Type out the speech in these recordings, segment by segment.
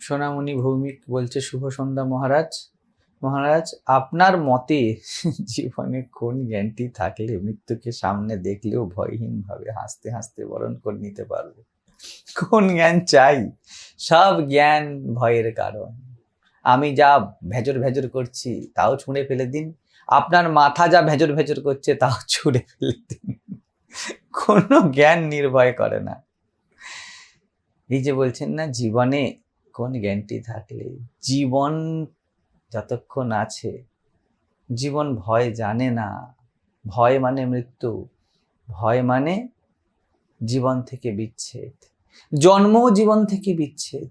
সোনামণি ভৌমিক বলছে, শুভ সন্ধ্যা মহারাজ। মহারাজ, আপনার মতে জীবনে কোন জ্ঞানটি থাকলে মৃত্যুকে সামনে দেখলেও ভয়হীন ভাবে হাসতে হাসতে বরণ করে নিতে পারবে? কোন জ্ঞান চাই? সব জ্ঞান ভয়ের কারণ। আমি যা ভেজর ভেজর করছি তাও ছুঁড়ে ফেলে দিন। আপনার মাথা যা ভেজর ভেজর করছে তাও ছুঁড়ে ফেলে দিন। কোনো জ্ঞান নির্ভয় করে না। এই যে বলছেন না, জীবনে কোন জ্ঞানটি থাকলে, জীবন যতক্ষণ আছে, জীবন ভয় জানে না। ভয় মানে মৃত্যু। ভয় মানে জীবন থেকে বিচ্ছেদ। জন্মও জীবন থেকে বিচ্ছেদ।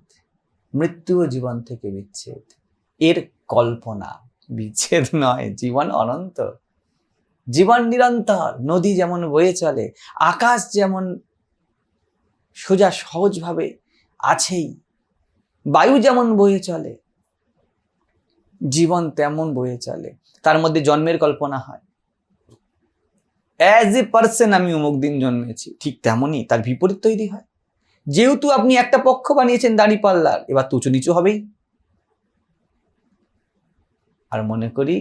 মৃত্যুও জীবন থেকে বিচ্ছেদ। এর কল্পনা বিচ্ছেদ নয়, জীবন অনন্ত। জীবন নিরন্তর, নদী যেমন বয়ে চলে, আকাশ যেমন সোজা সহজভাবে আছেই বায়ু যেমন বয়ে চলে, জীবন তেমন বয়ে চলে। তার মধ্যে জন্মের কল্পনা হয়। অ্যাজ এ পার্সন আমি অমুক দিন জন্মেছি, ঠিক তেমনই তার বিপরীত তৈরি হয়। যেহেতু আপনি একটা পক্ষ বানিয়েছেন দাড়ি পাল্লার, এবার তো উঁচু নিচু হবেই। আর মনে করি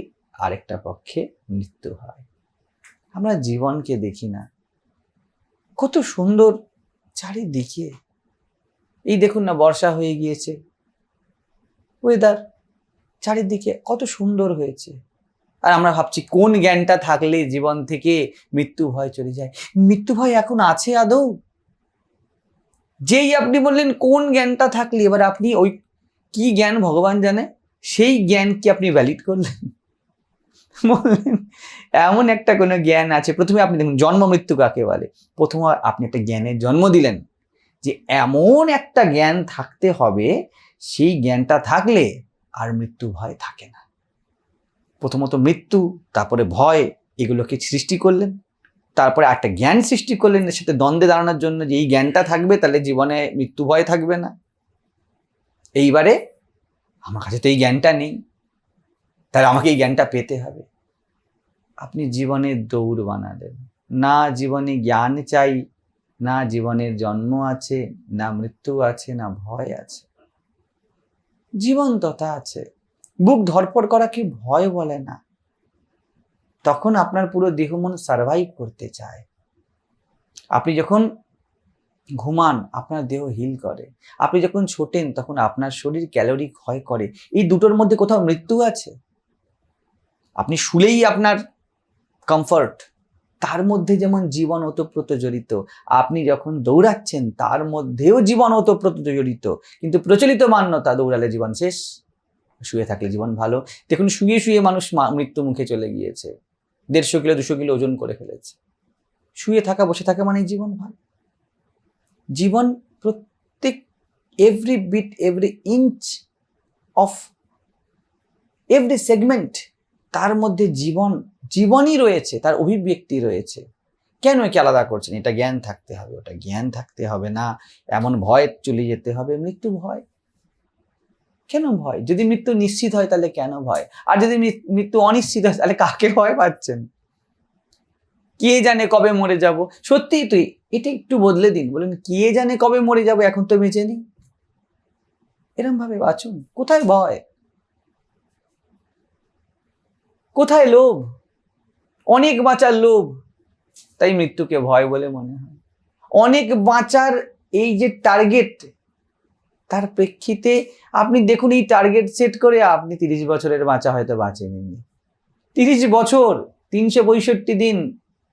আরেকটা পক্ষে মৃত্যু হয়। আমরা জীবনকে দেখি না। কত সুন্দর চারিদিকে এই দেখুন না, বর্ষা হয়ে গিয়েছে। ওয়েদার চারিদিকে কত সুন্দর হয়েছে। আর আমরা ভাবছি, কোন জ্ঞানটা থাকলে জীবন থেকে মৃত্যু ভয় চলে যায়? মৃত্যু ভয় এখন আছে আদৌ? যেই আপনি বললেন, কোন জ্ঞানটা থাকলে, এবার আপনি ওই কি জ্ঞান ভগবান জানে? সেই জ্ঞান কি আপনি ভ্যালিড করলেন? এমন একটা কোনো জ্ঞান আছে। প্রথমে আপনি দেখুন, জন্ম মৃত্যু কাকে বলে? প্রথম আপনি একটা জ্ঞানের জন্ম দিলেন। যে এমন একটা জ্ঞান থাকতে হবে, সেই জ্ঞানটা থাকলে আর মৃত্যু ভয় থাকে না। প্রথমত মৃত্যু, তারপরে ভয়, এগুলোকে সৃষ্টি করলেন। তারপরে একটা জ্ঞান সৃষ্টি করলেন এর সাথে দ্বন্দ্বে দাঁড়ানোর জন্য যে এই জ্ঞানটা থাকবে, তাহলে জীবনে মৃত্যু ভয় থাকবে না। এইবারে আমার কাছে তো এই জ্ঞানটা নেই, তাহলে আমাকে এই জ্ঞানটা পেতে হবে। আপনি জীবনে দৌড় বানালেন। না জীবনে জ্ঞান চাই না জীবনের জন্ম আছে, না মৃত্যু আছে, না ভয় আছে। জীবন্ততা আছে। বুক ধরপড় করা কি ভয় বলে না। তখন আপনার পুরো দেহ মন সার্ভাইভ করতে চায়। আপনি যখন ঘুমান, আপনার দেহ হিল করে। আপনি যখন ছোটেন, তখন আপনার শরীর ক্যালোরি ক্ষয় করে। এই দুটোর মধ্যে কোথাও মৃত্যু আছে? আপনি শুলেই আপনার কমফর্ট তার মধ্যে যেমন জীবন ওতপ্রোত জড়িত আপনি যখন দৌড়াচ্ছেন, তার মধ্যেও জীবন ওতপ্রোত জড়িত কিন্তু প্রচলিত মান্যতা, দৌড়ালে জীবন শেষ, শুয়ে থাকলে জীবন ভালো। দেখুন, শুয়ে শুয়ে মানুষ মৃত্যু মুখে চলে গিয়েছে। দেড়শো কিলো, দুশো কিলো ওজন করে ফেলেছে। শুয়ে থাকা, বসে থাকা মানে জীবন ভালো। জীবন প্রত্যেক every beat every inch of every segment তার মধ্যে জীবন জীবনই রয়েছে, তার অভিব্যক্তি রয়েছে। কেন একে আলাদা করছেন? এটা জ্ঞান থাকতে হবে, ওটা জ্ঞান থাকতে হবে না। এমন ভয় চলে যেতে হবে, মৃত্যু ভয়। কেন ভয়? যদি মৃত্যু নিশ্চিত হয় তাহলে কেন ভয়? আর যদি মৃত্যু অনিশ্চিত হয় তাহলে কাকে ভয় পাচ্ছেন? কে জানে কবে মরে যাব? সত্যিই তুই এটা একটু বদলে দিন, বলেন কে জানে কবে মরে যাব এখন তো বেঁচে নেই। এরম ভাবে বাঁচুন। কোথায় ভয়? কোথায় লোভ? অনেক বাঁচার লোভ, তাই মৃত্যুকে ভয় বলে মনে হয়। অনেক বাঁচার এই যে টার্গেট তার প্রেক্ষিতে আপনি দেখুন এই টার্গেট সেট করে আপনি তিরিশ বছরের বাঁচা হয়তো বাঁচেননি তিরিশ বছর, তিনশো পঁয়ষট্টি দিন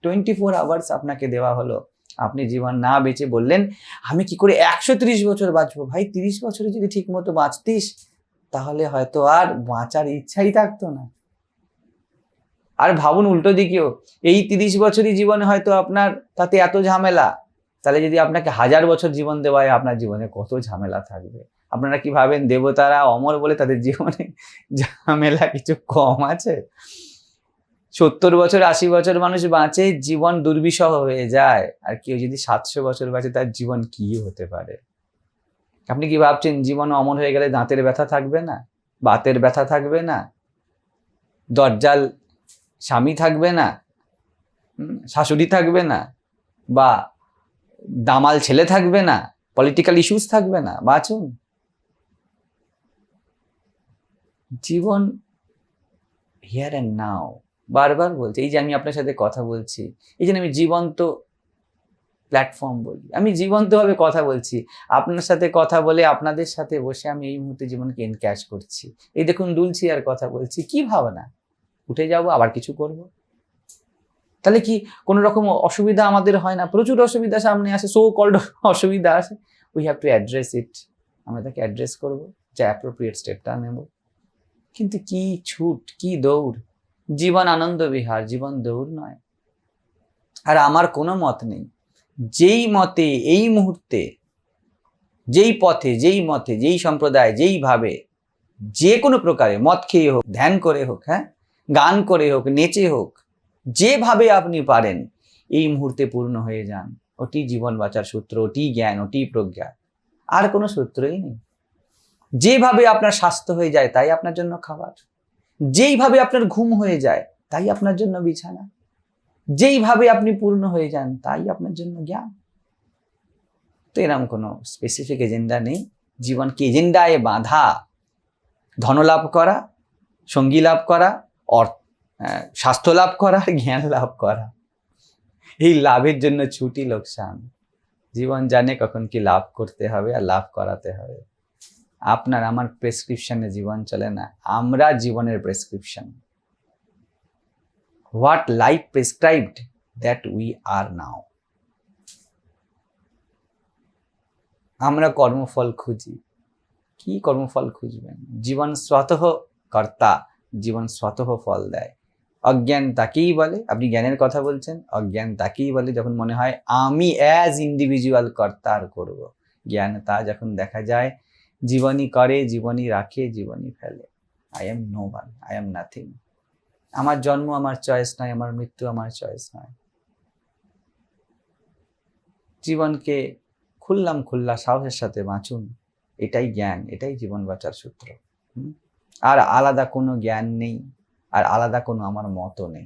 টোয়েন্টি ফোর আওয়ার্স আপনাকে দেওয়া হলো। আপনি জীবন না বেঁচে বললেন, আমি কি করে একশো তিরিশ বছর বাঁচবো? ভাই, তিরিশ বছরে যদি ঠিক মতো বাঁচতিস, তাহলে হয়তো আর বাঁচার ইচ্ছাই থাকতো না। আর ভাবুন উল্টো দিকেও, এই তিরিশ বছরই জীবনে হয়তো আপনার তাতে এত ঝামেলা। তাহলে যদি আপনাকে হাজার বছর জীবন দেওয়া হয়, আপনার জীবনে কত ঝামেলা থাকবে? আপনারা কি ভাবেন, দেবতারা অমর বলে তাদের জীবনে ঝামেলা কিছু কম আছে? সত্তর বছর, আশি বছর মানুষ বাঁচে, জীবন দুর্বিষহ হয়ে যায়। আর কেউ যদি সাতশো বছর বাঁচে, তার জীবন কি হতে পারে? আপনি কি ভাবছেন, জীবন অমর হয়ে গেলে দাঁতের ব্যথা থাকবে না? বাতের ব্যথা থাকবে না? দরজাল স্বামী থাকবে না শাশুড়ি থাকবে না বা দামাল ছেলে থাকবে না পলিটিক্যাল ইস্যুস থাকবে না, বাঁচুন। জীবন হিয়ার অ্যান্ড নাও বারবার বলছি, এই যে আমি আপনার সাথে কথা বলছি, এই জন্য আমি জীবন্ত প্ল্যাটফর্ম বলি, আমি জীবন্তভাবে কথা বলছি, আপনার সাথে কথা বলে আপনাদের সাথে বসে আমি এই মুহূর্তে জীবনকে এনক্যাশ করছি। এই দেখুন, দুলছি আর কথা বলছি, কি ভাবনা? উঠে যাব, আবার কিছু করব। তাহলে কি কোনো রকম অসুবিধা আমাদের হয় না? প্রচুর অসুবিধা সামনে আসে সো কল্ড অসুবিধা আসে। We have to address it আমরা তাকে অ্যাড্রেস করব, যে অ্যাপ্রোপ্রিয়েট স্টেপটা নেব। কিন্তু কি ছুট, কি দৌড়? জীবন আনন্দ বিহার, জীবন দৌড় নয়। আর আমার কোনো মত নেই। যেই মতে, এই মুহূর্তে, যেই পথে, যেই মতে, যেই সম্প্রদায় যেইভাবে যে কোনো প্রকারে মদ খেয়ে হোক, ধ্যান করে হোক হ্যাঁ? গান করে হোক, নেচে হোক, যেভাবে আপনি পারেন, এই মুহূর্তে পূর্ণ হয়ে যান। ওটি জীবন বাঁচার সূত্র, ওটি জ্ঞান, ওটি প্রজ্ঞা। আর কোনো সূত্রই নেই। যেভাবে আপনার স্বাস্থ্য হয়ে যায়, তাই আপনার জন্য খাবার। যেইভাবে আপনার ঘুম হয়ে যায়, তাই আপনার জন্য বিছানা। যেইভাবে আপনি পূর্ণ হয়ে যান, তাই আপনার জন্য জ্ঞান। তো এরকম কোনো স্পেসিফিক এজেন্ডা নেই। জীবনকে এজেন্ডায় বাঁধা, ধনলাভ করা, সঙ্গী লাভ করা স্বাস্থ্য লাভ করা আর জ্ঞান লাভ করা। এই লাভের জন্য ছুটি লোকসান। জীবন জানে কখন কি লাভ করতে হবে আর লাভ করাতে হবে। আপনার, আমার প্রেসক্রিপশনে জীবন চলে না, আমরা জীবনের prescription. What life prescribed that we are now. আমরা কর্মফল খুঁজি। কি কর্মফল খুঁজবেন? জীবন স্বতঃ কর্তা জীবন স্বতঃ ফল দেয়। অজ্ঞান তাকেই বলে, আপনি জ্ঞানের কথা বলছেন, অজ্ঞান তাকেই বলে যখন মনে হয়, আমি অ্যাজ ইন্ডিভিজুয়াল কর্তার করব। জ্ঞান তা যখন দেখা যায়, জীবনী করে, জীবনী রাখে, জীবনী ফেলে। I am no one I am nothing আমার জন্ম আমার চয়েস নয়, আমার মৃত্যু আমার চয়েস নয়। জীবনকে খুললাম খুল্লা, সাহসের সাথে বাঁচুন। এটাই জ্ঞান, এটাই জীবন বাঁচার সূত্র। হুম? আর আলাদা কোনো জ্ঞান নেই আর আলাদা কোনো আমার মতও নেই।